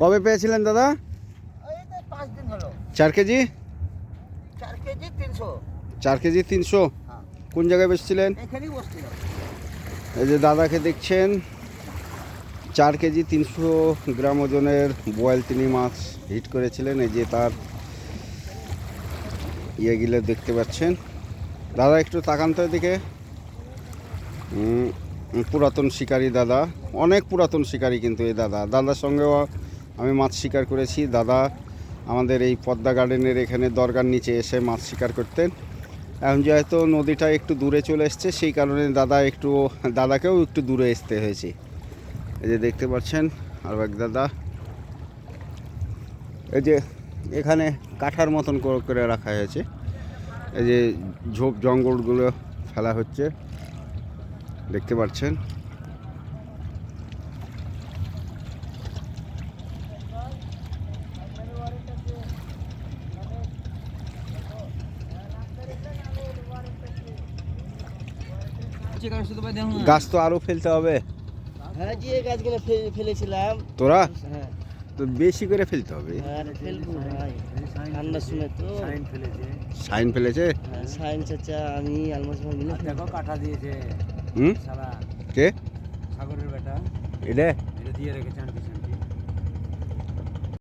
কবে পেয়েছিলেন দাদা? তো চার কেজি? চার কেজি তিনশো। কোন জায়গায় বেচছিলেন? এই যে দাদাকে দেখছেন, চার কেজি তিনশো গ্রাম ওজনের বয়েল তিনি মাছ হিট করেছিলেন। এই যে তার ইয়েগুলো দেখতে পাচ্ছেন। দাদা, একটু তাকান্ত দিকে পুরাতন শিকারী দাদা। অনেক পুরাতন শিকারী কিন্তু এই দাদা। দাদার সঙ্গেও আমি মাছ শিকার করেছি। দাদা আমাদের এই পদ্মা গার্ডেনের এখানে দরগার নিচে এসে মাছ শিকার করতেন। এখন যেহেতু নদীটা একটু দূরে চলে এসছে, সেই কারণে দাদা একটু, দাদাকেও একটু দূরে আসতে হয়েছে। এই যে দেখতে পাচ্ছেন আর এক দাদা। এই যে এখানে কাঠার মতন করে- করে রাখা হয়েছে। এই যে ঝোপ জঙ্গলগুলো ফেলা হচ্ছে। দেখতে পাচ্ছেন। গাছ তো আরও ফেলতে হবে। হ্যাঁ যে গাছগুলো ফেলেছিলাম। তোরা? হ্যাঁ। তো বেশি করে ফেলতে হবে। আর ফেলব ভাই। ঠান্ডা শুনে তো। সাইন ফেলেছে। হ্যাঁ, সাইন চাচা আমি আলমাস ভাই মিলে দেখো কাটা দিয়েছে। হুম? কে? সাগরের বেটা। এটা? এটা দিয়ে রেখেছে আমি